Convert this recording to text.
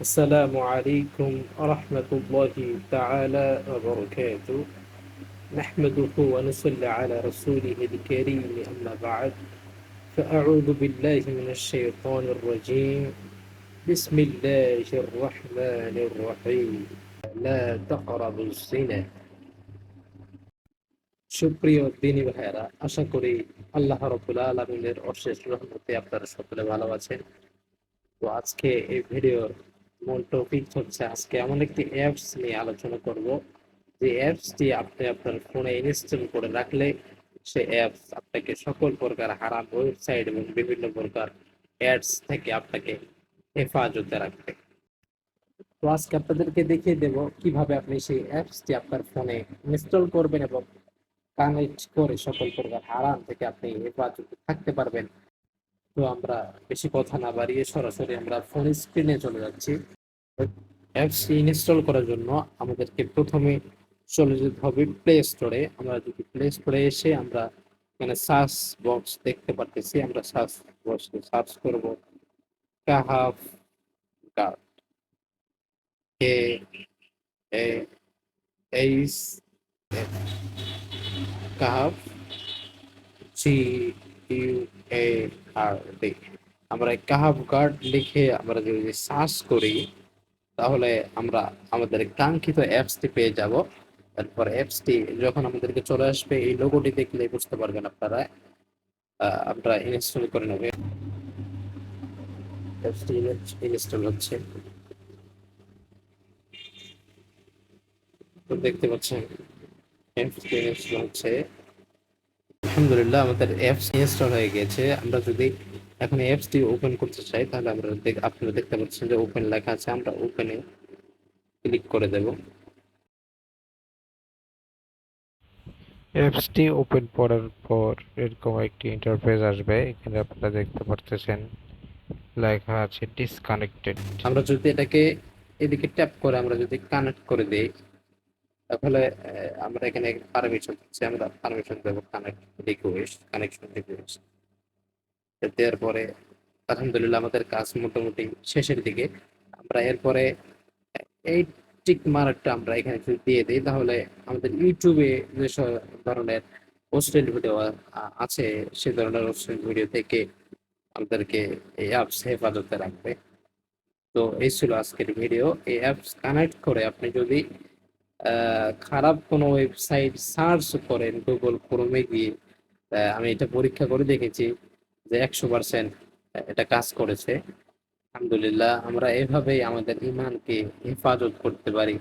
السلام عليكم ورحمة الله تعالى وبركاته نحمده ونصلي على رسوله الكريم أما بعد فأعوذ بالله من الشيطان الرجيم بسم الله الرحمن الرحيم لا تقربوا الزنا সুপ্রিয় দিনী ভাইয়েরা আশা করি আল্লাহ রবুল্লা আলমিনের অশেষ রহমতে আপনারা সকলে ভালো আছেন তো আজকে এই ভিডিওর মূল টপিক হচ্ছে আজকে এমন একটি অ্যাপস নিয়ে আলোচনা করব। যে অ্যাপসটি আপনি আপনার ফোনে ইনস্টল করে রাখলে সে অ্যাপস আপনাকে সকল প্রকার হারাম ওয়েবসাইট এবং বিভিন্ন প্রকার অ্যাডস থেকে আপনাকে হেফাজতে রাখবে। তো আজকে আপনাদেরকে দেখিয়ে দেব কীভাবে আপনি সেই অ্যাপসটি আপনার ফোনে ইনস্টল করবেন এবং কানেক্ট করে সকল প্রকার হারাম থেকে আপনি হেফাজতে থাকতে পারবেন। তো আমরা বেশি কথা না বাড়িয়ে সরাসরি আমরা ফোন স্ক্রিনে চলে যাচ্ছি। অ্যাপস ইনস্টল করার জন্য আমাদেরকে প্রথমে চলে যেতে হবে প্লে স্টোরে আমরা যদি প্লে স্টোরে এসে আমরা এখানে সার্চ বক্স দেখতে পারতেছি, আমরা সার্চ বক্সে সার্চ করব। Kahf guard K A H Kahf G U A D আমরা কাহাব গার্ড লিখে আমরা যদি সার্চ করি, তাহলে আমরা আমাদের কাঙ্ক্ষিত অ্যাপসটি পেয়ে যাব। তারপর অ্যাপসটি যখন আমাদেরকে চলে আসবে, এই লোগোটি দেখলে বুঝতে পারবেন আপনারা আমরা ইনস্টল করে নেব। অ্যাপসটি ইনস্টল হচ্ছে। দেখতে পাচ্ছেন অ্যাপসটি ইনস্টল হচ্ছে। আলহামদুলিল্লাহ আমাদের অ্যাপস ইনস্টল হয়ে গেছে। আমরা যদি এখন অ্যাপসটি ওপেন করতে চাই তাহলে আমরা দেখ- আপনারা দেখতে পাচ্ছেন যে ওপেন লেখা আছে। আমরা ওপেনে ক্লিক করে দেব। অ্যাপসটি ওপেন করার পর এরকম একটি ইন্টারফেস আসবে। এখানে আপনারা দেখতে পারতেছেন লেখা আছে ডিসকানেক্টেড আমরা যদি এটাকে এদিকে ট্যাপ করে আমরা যদি কানেক্ট করে দিই তাহলে আমরা এখানে পারমিশন দিচ্ছি, আমরা পারমিশন দেবো কানেক্ট রিকোয়েস্ট কানেকশন রিকোয়েস্ট দেওয়ার পরে, আলহামদুলিল্লাহ আমাদের কাজ মোটামুটি শেষের দিকে। আমরা এরপরে এই টিক মার্কটা আমরা এখানে যদি দিয়ে দিই, তাহলে আমাদের ইউটিউবে যেসব ধরনের হোস্টেল ভিডিও আছে, সে ধরনের হোস্টেল ভিডিও থেকে আমাদেরকে এই অ্যাপস হেফাজতে রাখবে। তো এই ছিল আজকের ভিডিও এই অ্যাপস কানেক্ট করে আপনি যদি খারাপ কোনো ওয়েবসাইট সার্চ করেন গুগল ক্রোমে গিয়ে আমি এটা পরীক্ষা করে দেখেছি যে একশো পার্সেন্ট এটা কাজ করেছে। আলহামদুলিল্লাহ, আমরা এভাবেই আমাদের ইমানকে হেফাজত করতে পারি।